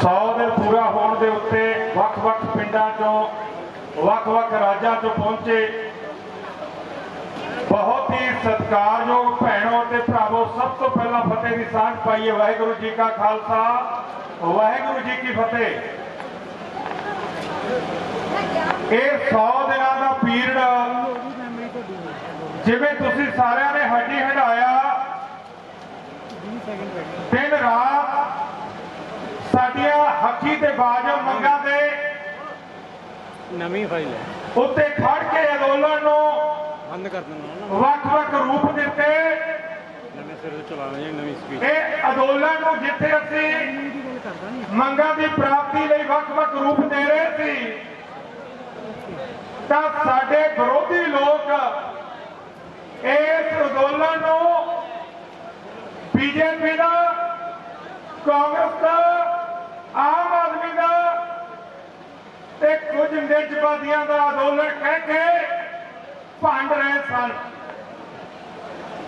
100 ਦਿਨ ਪੂਰਾ ਹੋਣ ਦੇ ਉੱਤੇ ਵੱਖ-ਵੱਖ ਪਿੰਡਾਂ ਚੋਂ ਵੱਖ-ਵੱਖ ਰਾਜਾਂ ਚੋਂ ਪਹੁੰਚੇ। ਬਹੁਤ ਹੀ ਸਤਿਕਾਰਯੋਗ ਭੈਣੋ ਤੇ ਭਰਾਵੋ, ਸਭ ਤੋਂ ਪਹਿਲਾਂ ਫਤਿਹ ਦੀ ਸਾਂਝ ਪਾਈਏ। ਵਾਹਿਗੁਰੂ ਜੀ ਕਾ ਖਾਲਸਾ, ਵਾਹਿਗੁਰੂ ਜੀ ਕੀ ਫਤਿਹ। ਇਹ 100 ਦਿਨਾਂ ਦਾ ਪੀਰੀਅਡ, ਜਿਵੇਂ ਤੁਸੀਂ ਸਾਰਿਆਂ ਨੇ ਹੱਡੀ ਹੰਡਾਇਆ ਦਿਨ ਰਾਤ ਹੱਕੀ ਤੇ ਬਾਜੋ ਮੰਗਾਂ ਦੇ ਨਵੀਂ ਫਾਈਲ ਹੈ। ਉੱਤੇ ਖੜ ਕੇ ਅੰਦੋਲਨ ਨੂੰ ਬੰਦ ਕਰ ਦਿੰਦਾ ਵੱਖ-ਵੱਖ ਰੂਪ ਦਿੱਤੇ। ਨਵੇਂ ਸਿਰੇ ਤੋਂ ਚਲਾ ਲਈ ਨਵੀਂ ਸਪੀਡ ਇਹ ਅੰਦੋਲਨ ਨੂੰ ਜਿੱਥੇ ਅਸੀਂ ਮੰਗਾਂ ਦੀ ਪ੍ਰਾਪਤੀ ਲਈ ਵੱਖ-ਵੱਖ ਰੂਪ ਦੇ ਰਹੇ ਸੀ ਤਾਂ ਸਾਡੇ ਵਿਰੋਧੀ ਲੋਕ ਇਸ ਅੰਦੋਲਨ ਨੂੰ ਬੀਜੇਪੀ ਦਾ ਕਾਂਗਰਸ ਦਾ ਆਮ ਆਦਮੀ ਦਾ ਤੇ ਕੁਝ ਦਾ ਅੰਦੋਲਨ ਕਹਿ ਕੇ ਭੰਡ ਰਹੇ ਸਨ।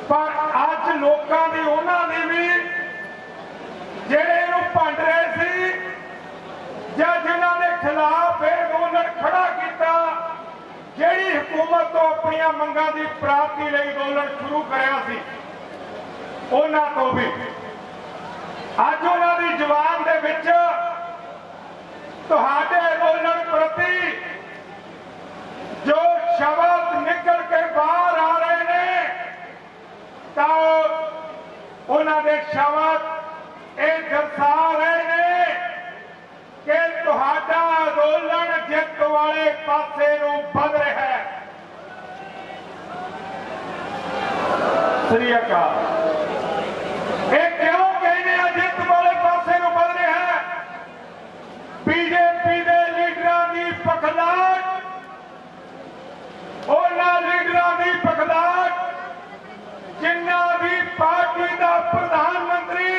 ਪਰ ਅੱਜ ਲੋਕਾਂ ਦੀ ਉਹਨਾਂ ਦੀ ਵੀ ਜਿਹੜੇ ਇਹਨੂੰ ਭੰਡ ਰਹੇ ਸੀ ਜਾਂ ਜਿਨ੍ਹਾਂ ਦੇ ਖਿਲਾਫ ਇਹ ਅੰਦੋਲਨ ਖੜਾ ਕੀਤਾ, ਜਿਹੜੀ ਹਕੂਮਤ ਤੋਂ ਆਪਣੀਆਂ ਮੰਗਾਂ ਦੀ ਪ੍ਰਾਪਤੀ ਲਈ ਅੰਦੋਲਨ ਸ਼ੁਰੂ ਕਰਿਆ ਸੀ, ਉਹਨਾਂ ਤੋਂ ਵੀ। ਅੱਜ ਉਹਨਾਂ ਦੀ ਜ਼ੁਬਾਨ ਦੇ ਵਿੱਚ ਤੁਹਾਡੇ ਅੰਦੋਲਨ ਪ੍ਰਤੀ ਜੋ ਸ਼ਬਦ ਨਿਕਲ ਕੇ ਬਾਹਰ ਆ ਰਹੇ ਨੇ, ਤਾਂ ਉਹਨਾਂ ਦੇ ਸ਼ਬਦ ਇਹ ਦਰਸਾ ਰਹੇ ਨੇ ਕਿ ਤੁਹਾਡਾ ਅੰਦੋਲਨ ਜਿੱਤ ਵਾਲੇ ਪਾਸੇ ਨੂੰ ਵੱਧ ਰਿਹਾ ਹੈ। ਸ੍ਰੀ ਅਕਾਲ ਇਹ ਕਿਉਂ ਕਹਿੰਦੇ ਆ ਜਿੱਤ ਵਾਲੇ ਪਾਸੇ ਨੂੰ ਵੱਧ ਰਿਹਾ ਹੈ ਬੀਜੇਪੀ ਦੇ ਲੀਡਰਾਂ ਦੀ ਪਖਲਾਟ ਉਹਨਾਂ ਲੀਡਰਾਂ ਦੀ ਪਖਲਾਟ ਜਿਨ੍ਹਾਂ ਦੀ ਪਾਰਟੀ ਦਾ ਪ੍ਰਧਾਨ ਮੰਤਰੀ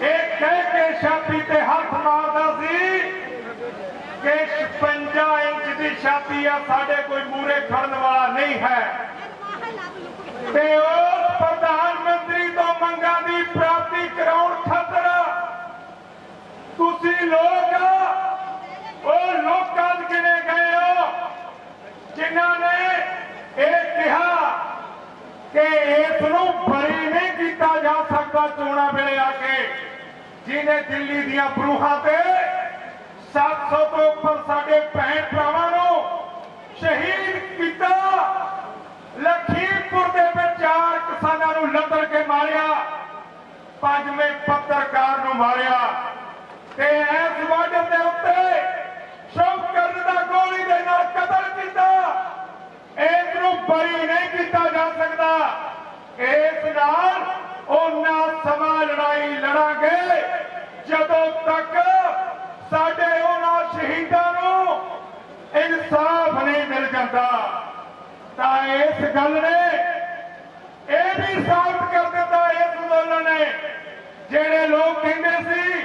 ਇਹ ਕਹਿ ਕੇ ਛਾਤੀ ਤੇ ਹੱਥ ਮਾਰਦਾ ਸੀ ਕਿ 56 ਇੰਚ ਦੀ ਛਾਤੀ ਆ, ਸਾਡੇ ਕੋਈ ਮੂਰੇ ਖੜਨ ਵਾਲਾ ਨਹੀਂ ਹੈ। ਤੇ ਉਸ ਪ੍ਰਧਾਨ ਮੰਤਰੀ ਤੋਂ ਮੰਗਾਂ ਦੀ ਪ੍ਰਾਪਤੀ ਕਰਾਉਣ ਖਾਤਰ ਤੁਸੀਂ ਲੋਕ ਉਹ ਲੋਕਾਂ ਦੇ ਗਿਣੇ ਗਏ ਹੋ, ਜਿਨ੍ਹਾਂ ਨੇ ਇਹ ਕਿਹਾ ਕਿ ਇਸ ਨੂੰ ਬਰੀ ਨਹੀਂ ਕੀਤਾ ਜਾ ਸਕਦਾ ਚੋਣਾਂ ਵੇਲੇ ਆ ਕੇ, ਜਿਹਨੇ ਦਿੱਲੀ ਦੀਆਂ ਬਰੂਹਾਂ ਤੇ 700 ਤੋਂ ਉੱਪਰ ਸਾਡੇ ਭੈਣ ਭਰਾਵਾਂ ਨੂੰ ਸ਼ਹੀਦ ਕੀਤਾ। ਲਖੀਮਪੁਰ ਦੇ ਵਿੱਚ ਚਾਰ ਕਿਸਾਨਾਂ ਨੂੰ ਲੱਤੜ ਕੇ ਮਾਰਿਆ। ਪੰਜਵੇਂ ਪੱਤਰਕਾਰ ਨੂੰ ਮਾਰਿਆ। ਤੇ ਇਸ ਬਾਰਡਰ ਦੇ ਉੱਤੇ ਸ਼ੌਕਤ ਦਾ ਗੋਲੀ ਦੇ ਨਾਲ ਕਤਲ ਕੀਤਾ ਇਸ ਨੂੰ ਬਰੀ ਨਹੀਂ ਕੀਤਾ ਜਾ ਸਕਦਾ ਇਸ ਨਾਲ ਉਹਨਾਂ ਸਮਾਂ ਲੜਾਈ ਲੜਾਂਗੇ ਜਦੋਂ ਤੱਕ ਸਾਡੇ ਉਹਨਾਂ ਸ਼ਹੀਦਾਂ ਨੂੰ ਇਨਸਾਫ ਨਹੀਂ ਮਿਲ ਜਾਂਦਾ ਤਾਂ ਇਸ ਗੱਲ ਨੇ। ਇਹ ਵੀ ਸਾਬਤ ਕਰ ਦਿੱਤਾ ਇਸ ਅੰਦੋਲਨ ਨੇ, ਜਿਹੜੇ ਲੋਕ ਕਹਿੰਦੇ ਸੀ,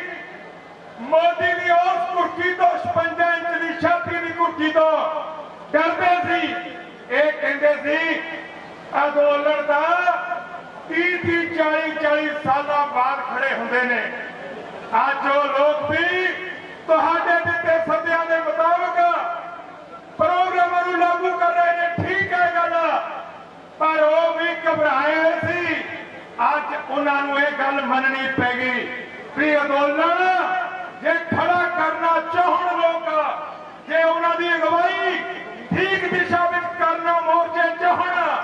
ਮੋਦੀ ਦੀ ਉਸ ਕੁਰਸੀ ਤੋਂ 56 ਇੰਚ ਦੀ ਛਾਤੀ ਦੀ ਕੁਰਸੀ ਤੋਂ ਡਰਦੇ ਸੀ। ਇਹ ਕਹਿੰਦੇ ਸੀ, ਅੰਦੋਲਨ ਦਾ 30 30 40 40 ਸਾਲਾਂ ਬਾਅਦ ਖੜੇ ਹੁੰਦੇ ਨੇ। ਅੱਜ ਉਹ ਲੋਕ ਵੀ ਤੁਹਾਡੇ ਦਿੱਤੇ ਸੱਦਿਆਂ ਦੇ ਮੁਤਾਬਕ ਪ੍ਰੋਗਰਾਮਾਂ ਨੂੰ ਲਾਗੂ ਕਰ ਰਹੇ ਨੇ ਠੀਕ ਹੈ ਗੱਲ ਪਰ ਉਹ ਵੀ ਘਬਰਾਏ ਸੀ। ਅੱਜ ਉਹਨਾਂ ਨੂੰ ਇਹ ਗੱਲ ਮੰਨਣੀ ਪੈ ਗਈ। ਵੀ ਅੰਦੋਲਨ ਜੇ ਖੜਾ ਕਰਨਾ ਚਾਹਣ ਲੋਕ, ਜੇ ਉਹਨਾਂ ਦੀ ਅਗਵਾਈ ਠੀਕ ਦਿਸ਼ਾ ਵਿੱਚ ਕਰਨਾ ਮੋਰਚੇ ਚਾਹਣ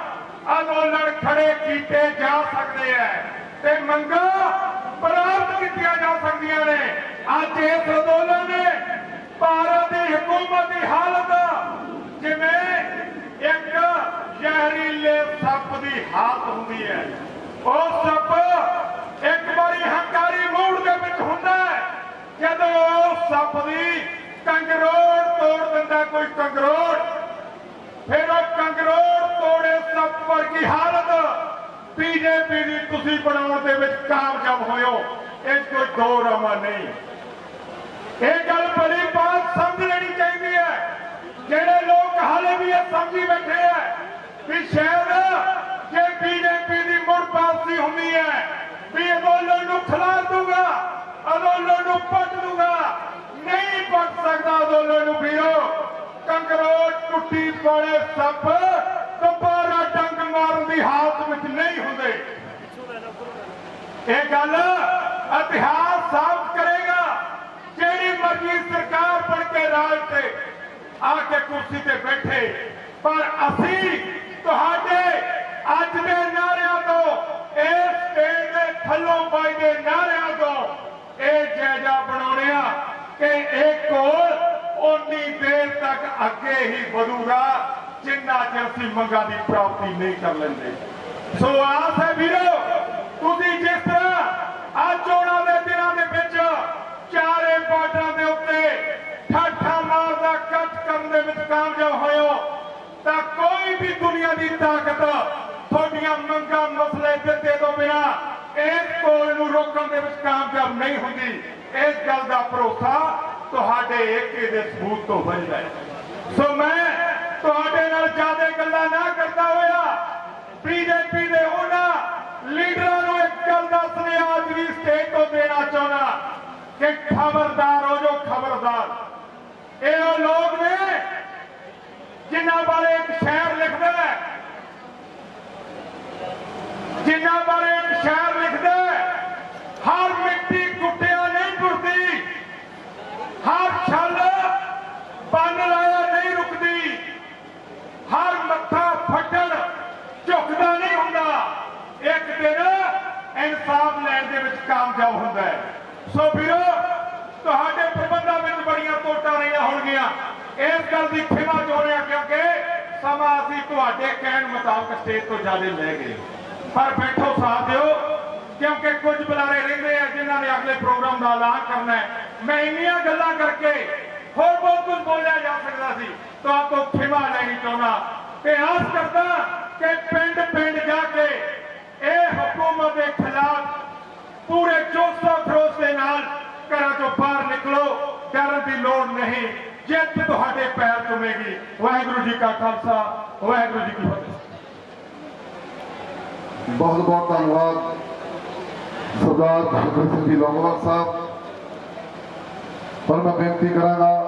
ਅੰਦੋਲਨ ਖੜੇ ਕੀਤੇ ਜਾ ਸਕਦੇ ਐ। ਤੇ ਮੰਗਾਂ ਤੁਸੀਂ ਬਣਾਉਣ ਦੇ ਵਿੱਚ ਕਾਮਯਾਬ ਹੋਇਓ। ਇਹ ਕੋਈ ਦੋ ਰਾਮਾ ਨਹੀਂ। ਇਹ ਗੱਲ ਬੜੀ ਬਾਤ ਸਮਝ ਲੈਣੀ ਚਾਹੀਦੀ ਹੈ। ਜਿਹੜੇ ਲੋਕ ਹਾਲੇ ਵੀ ਇਹ ਸਮਝੀ ਬੈਠੇ ਆ ਵੀ ਸ਼ਾਇਦ ਜੇ ਬੀਜੇਪੀ ਦੀ ਮੁੜ ਪਾਲਸੀ ਹੁੰਦੀ ਹੈ, ਵੀ ਅੰਦੋਲਨ ਨੂੰ ਖਿਲਾ ਦੂਗਾ, ਅੰਦੋਲਨ ਨੂੰ ਪੱਟ ਦੂਗਾ, ਨਹੀਂ ਪੱਟ ਸਕਦਾ ਅੰਦੋਲਨ ਨੂੰ ਵੀਰੋ। ਕੰਕਰੋਟ ਟੁੱਟੀ ਪਾਣੇ ਸੱਪ ਇਹ ਗੱਲ ਇਤਿਹਾਸ ਸਾਬਤ ਕਰੇਗਾ। ਜਿਹੜੀ ਮਰਜ਼ੀ ਸਰਕਾਰ ਬਣ ਕੇ ਰਾਜ ਤੇ ਆ ਕੇ ਕੁਰਸੀ ਤੇ ਬੈਠੇ, ਪਰ ਅਸੀਂ ਤੁਹਾਡੇ ਅੱਜ ਦੇ ਨਾਰਿਆਂ ਤੋਂ, ਇਸ ਸਟੇਜ ਦੇ ਥੱਲੋਂ ਪਾਈ ਦੇ ਨਾਰਿਆਂ ਤੋਂ ਇਹ ਜਾਇਜ਼ਾ ਬਣਾਉਣੇ ਆ ਕਿ ਇਹ ਕੋਲ ਉਨੀ ਦੇਰ ਤੱਕ ਅੱਗੇ ਹੀ ਵਧੂਗਾ, ਜਿੰਨਾ ਚਿਰ ਅਸੀਂ ਮੰਗਾਂ ਦੀ ਪ੍ਰਾਪਤੀ ਨਹੀਂ ਕਰ ਲੈਂਦੇ। ਸੋ ਆਸ ਹੈ ਵੀਰੋ ਤੁਸੀਂ ਜਿਸ ਤਰ੍ਹਾਂ ਅੱਜ ਚੋਣਾਂ ਦੇ ਦਿਨਾਂ ਦੇ ਵਿੱਚ ਚਾਰੇ ਬਾਰਡਰਾਂ ਦੇ ਉੱਤੇ ਠਾਠਾ ਮਾਰਦਾ ਕੱਟ ਕਰਨ ਦੇ ਵਿੱਚ ਕਾਮਯਾਬ ਹੋਇਓ ਤਾਂ ਕੋਈ ਵੀ ਦੁਨੀਆ ਦੀ ਤਾਕਤ ਤੁਹਾਡੀਆਂ ਮੰਗਾਂ ਮਸਲੇ ਦਿੱਤੇ ਤੋਂ ਬਿਨਾ ਇਸ ਕੋਲ ਨੂੰ ਰੋਕਣ ਦੇ ਵਿੱਚ ਕਾਮਯਾਬ ਨਹੀਂ ਹੁੰਦੀ। ਇਸ ਗੱਲ ਦਾ ਭਰੋਸਾ ਤੁਹਾਡੇ ਏਕੇ ਦੇ ਸਬੂਤ ਤੋਂ ਵੱਜਦਾ ਹੈ। ਸੋ ਮੈਂ ਤੁਹਾਡੇ ਨਾਲ ਜ਼ਿਆਦਾ ਗੱਲਾਂ ਨਾ ਕਰਦਾ ਹੋਇਆ ਬੀਜੇਪੀ ਦੇ ਉਹਨਾਂ ਲੀਡਰਾਂ ਨੂੰ ਇੱਕ ਗੱਲ ਦਾ ਸੁਨੇਹਾ ਅੱਜ ਵੀ ਸਟੇਜ ਤੋਂ ਦੇਣਾ ਚਾਹੁੰਦਾ ਕਿ ਖਬਰਦਾਰ ਹੋ ਜੋ ਖਬਰਦਾਰ ਇਹ ਉਹ ਲੋਕ ਨੇ ਜਿਨ੍ਹਾਂ ਬਾਰੇ ਇੱਕ ਸ਼ਾਇਰ ਲਿਖਦਾ ਹੈ ਜਿਨ੍ਹਾਂ ਬਾਰੇ ਇੱਕ ਸ਼ਾਇਰ ਲਿਖਦਾ ਹਰ ਮਿੱਟੀ ਕੁੱਟਿਆ ਨਹੀਂ ਟੁੱਟਦੀ ਹਰ ਛੱਲ ਬੰਨ ਲਾਇਆ ਨਹੀਂ ਰੁਕਦੀ। ਹਰ ਮੱਥਾ ਫੱਟਣ ਝੁਕਦਾ ਨਹੀਂ ਹੁੰਦਾ। ਇੱਕ ਦਿਨ ਇਨਸਾਫ ਲੈਣ ਦੇ ਵਿੱਚ ਕਾਮਯਾਬ ਹੁੰਦਾ ਹੈ। ਸੋ ਵੀਰੋ, ਤੁਹਾਡੇ ਪ੍ਰਬੰਧਾਂ ਵਿੱਚ ਬੜੀਆਂ ਤੋਟਾਂ ਰਹੀਆਂ ਹੋਣਗੀਆਂ। ਇਸ ਗੱਲ ਦੀ ਖਿਮਾ ਚਾਹੁੰਦੇ ਹਾਂ ਕਿਉਂਕਿ ਸਮਾਂ ਅਸੀਂ ਤੁਹਾਡੇ ਕਹਿਣ ਮੁਤਾਬਕ ਸਟੇਜ ਤੋਂ ਜ਼ਿਆਦਾ ਲੈ ਗਏ। ਪਰ ਬੈਠੋ ਸਾਥ ਦਿਓ। ਕਿਉਂਕਿ ਕੁਝ ਬੁਲਾਰੇ ਰਹਿੰਦੇ ਆ ਜਿਨ੍ਹਾਂ ਨੇ ਅਗਲੇ ਪ੍ਰੋਗਰਾਮ ਦਾ ਐਲਾਨ ਕਰਨਾ ਹੈ। ਮੈਂ ਇੰਨੀਆਂ ਗੱਲਾਂ ਕਰਕੇ ਹੋਰ ਬਹੁਤ ਕੁਝ ਬੋਲਿਆ ਜਾ ਸਕਦਾ ਸੀ। ਤੁਹਾਤੋਂ ਖਿਮਾ ਲੈਣੀ ਚਾਹੁੰਦਾ। ਤੇ ਆਸ ਕਰਦਾ ਕਿ ਪਿੰਡ ਪਿੰਡ ਜਾ ਕੇ ਇਹ ਹਕੂਮਤ ਦੇ ਖਿਲਾਫ ਪੂਰੇ ਜੋਸ਼ੋ ਖਰੋਸ਼ ਦੇ ਨਾਲ ਘਰਾਂ ਤੋਂ ਬਾਹਰ ਨਿਕਲੋ। ਡਰਨ ਦੀ ਲੋੜ ਨਹੀਂ। ਜਿੱਤ ਤੁਹਾਡੇ ਪੈਰ ਚੁੰਮੇਗੀ। ਵਾਹਿਗੁਰੂ ਜੀ ਕਾ ਖਾਲਸਾ, ਵਾਹਿਗੁਰੂ ਜੀ ਕੀ ਫਤਿਹ। ਬਹੁਤ ਬਹੁਤ ਧੰਨਵਾਦ ਸਰਦਾਰ ਭਗਤ ਸਿੰਘ ਜੀ ਲੌਂਗੋਵਾਲ ਸਾਹਿਬ। ਪਰ ਮੈਂ ਬੇਨਤੀ ਕਰਾਂਗਾ